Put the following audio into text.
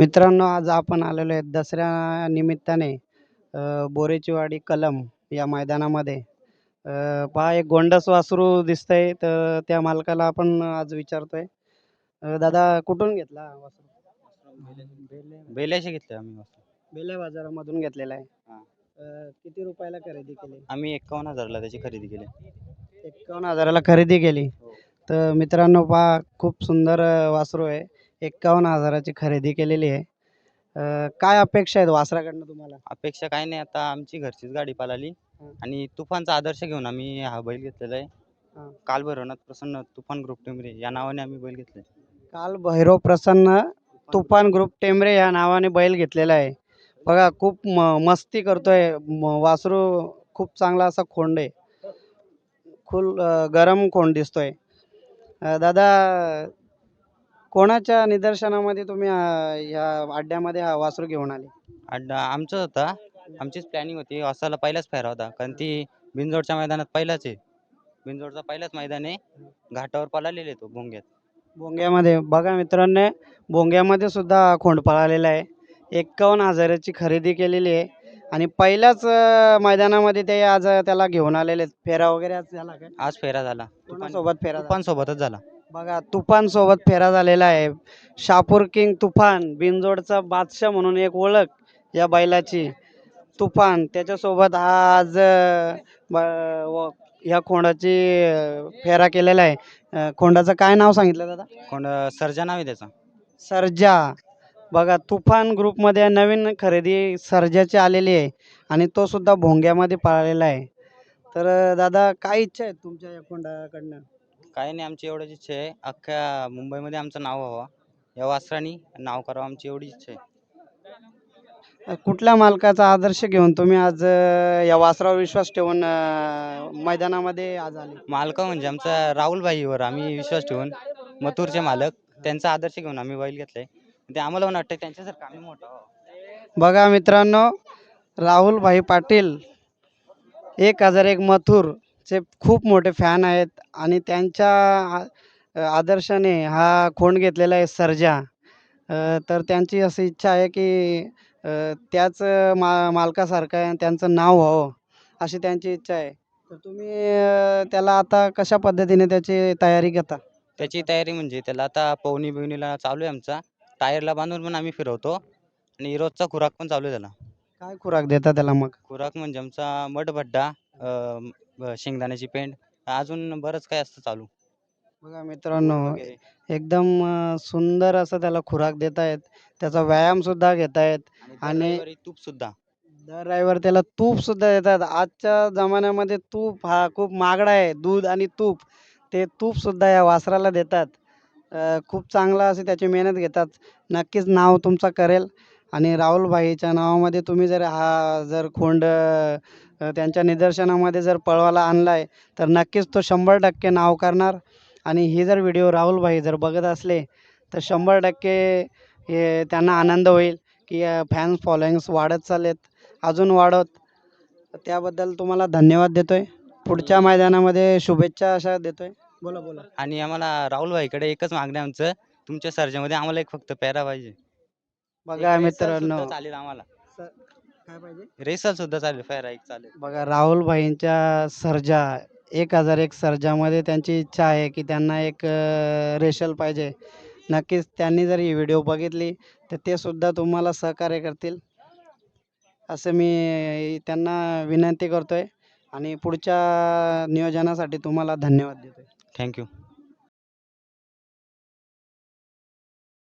मित्रांनो आज आपण आलेलो आहे दसऱ्या निमित्ताने बोरेचीवाडी कलम या मैदानामध्ये. पहा एक गोंडस वासरू दिसतंय तर त्या मालकाला आपण आज विचारतोय. दादा कुठून घेतला वासरू? बेले बेल्याशी घेतले आम्ही वासरू. बेले बाजारामधून घेतलेला आहे. किती रुपयाला खरेदी केली? आम्ही एकावन्न हजारला त्याची खरेदी केली. एकावन्न हजाराला खरेदी केली. हो. तर मित्रांनो पहा खूप सुंदर वासरू आहे. एकावन्न हजाराची खरेदी केलेली आहे. अ, काय अपेक्षा आहेत वासराकडनं तुम्हाला? अपेक्षा काही नाही. आता आमची घरचीच गाडी पालाली. हं. आणि तुफानचा आदर्श घेऊन आम्ही हा बैल घेतलेला आहे. हं. काल भैरवनाथ प्रसन्न तुफान ग्रुप टेंबरे या नावाने आम्ही बैल घेतले. काल भैरव प्रसन्न तुफान ग्रुप टेंबरे या नावाने बैल घेतलेला आहे. बघा खूप म मस्ती करतोय. म- वासरू खूप चांगला असा खोंड आहे. अ, गरम खोंड दिसतोय. अ, दादा कोणाच्या निदर्शनामध्ये तुम्ही अ, या अड्ड्यामध्ये हा वासरू घेऊन आले? अड्डा आमचाच होता. आमचीच प्लॅनिंग होती. वासाला पहिलाच फेरा होता. कारण ती बिनजोडच्या मैदानात पहिलाच आहे. बिनजोडचा पहिलाच मैदान आहे. घाटावर पळालेले तो भोंग्यात. भोंग्यामध्ये. बघा मित्रांनो भोंग्यामध्ये सुद्धा खोंड पळालेला आहे. एक्कावन्न हजाराची खरेदी केलेली आहे. आणि पहिल्याच मैदानामध्ये ते आज त्याला घेऊन आलेले आहेत. फेरा वगैरे आज झाला काय आज फेरा झाला. तुफान कोणासोबत फेरा झाला? तुफान सोबतच झाला. बघा तुफान सोबत फेरा झालेला आहे. शापूर किंग तुफान बिनजोडचा बादशाह म्हणून एक ओळख या बैलाची तुफान. त्याच्यासोबत आज ह्या खोंडाची फेरा केलेला आहे. खोंडाचं काय नाव सांगितलं दादा? कोण सर्जा नाव आहे त्याचा. सर्जा. बघा तुफान ग्रुपमध्ये नवीन खरेदी सर्जाची आलेली आहे आणि तो सुद्धा भोंग्यामध्ये पळालेला आहे. तर दादा काय इच्छा आहे तुमच्या या खोंडाकडनं? काही नाही आमची एवढीच इच्छा आहे. अख्ख्या मुंबईमध्ये आमचं नाव व्हावं. या वासरानी नाव करावं आमची एवढी इच्छा आहे. कुठल्या मालकाचा आदर्श घेऊन तुम्ही आज अ, या वासरावर विश्वास ठेवून अ, मैदानामध्ये आज आले? मालक म्हणजे आमचा राहुल भाईवर आम्ही विश्वास ठेवून मथुरचे मालक त्यांचा आदर्श घेऊन आम्ही बैल घेतलाय. ते आम्हाला पण वाटतं त्यांच्यासारखं आम्ही मोठं व्हावं. बघा मित्रांनो राहुल भाई पाटील एक हजार एक मथुरचे खूप मोठे फॅन आहेत आणि त्यांच्या आदर्शाने हा खोंड घेतलेला आहे सर्जा. तर त्यांची अशी इच्छा आहे की त्याच मा मालकासारखं त्यांचं नाव व्हावं अशी त्यांची इच्छा आहे. तर तुम्ही त्याला आता कशा पद्धतीने त्याची तयारी घेता? त्याची तयारी म्हणजे त्याला आता पवनी बिवणीला चालू आहे आमचा. टायरला बांधून पण आम्ही फिरवतो आणि रोजचा खुराक पण चालू आहे त्याला. काय खुराक देता त्याला मग? खुराक म्हणजे आमचा मठभड्डा अं, ब- शेंगदाण्याची पेंड. अजून बरंच काय असतं चालू? बघा मित्रांनो वगैरे. एकदम अ, सुंदर असं त्याला खुराक देत आहेत त्याचा व्यायाम सुद्धा घेत आहेत आणि आणि- रविवारी तूप सुद्धा दर रविवार त्याला तूप सुद्धा देतात. आजच्या जमान्यामध्ये तूप हा खूप महागडा आहे. दूध आणि तूप ते तूप सुद्धा या वासराला देतात. अ, खूप चांगला अशी त्याची मेहनत घेतात. नक्कीच नाव तुमचा करेल. आणि राहुलभाईच्या नावामध्ये तुम्ही जर हा जर खोंड त्यांच्या निदर्शनामध्ये जर पळवायला आणलाय तर नक्कीच तो शंभर टक्के नाव करणार. आणि ही जर व्हिडिओ राहुलभाई जर बघत असले तर शंभर टक्के हे त्यांना आनंद होईल की फॅन्स फॉलोईंग्स वाढत चाललेत अजून वाढत त्याबद्दल तुम्हाला धन्यवाद देतोय. पुढच्या मैदानामध्ये शुभेच्छा अशा देतोय. बोला बोला. आणि आम्हाला राहुल भाईकडे एकच मागणं आहे आमचं तुमच्या सर्जामध्ये आम्हाला एक फक्त पॅरा पाहिजे. बघा एक रेसल मित्रांनो. चालेल आम्हाला. काय पाहिजे? रेसल सुद्धा चालेल एक चालेल. बघा राहुल भाईंच्या सर्जा एक हजार एक सर्जामध्ये त्यांची इच्छा आहे की त्यांना एक अ, रेशल पाहिजे. नक्कीच त्यांनी जर ही व्हिडिओ बघितली तर ते सुद्धा तुम्हाला सहकार्य करतील. असं मी त्यांना विनंती करतोय. आणि पुढच्या नियोजनासाठी तुम्हाला धन्यवाद देतोय. थँक्यू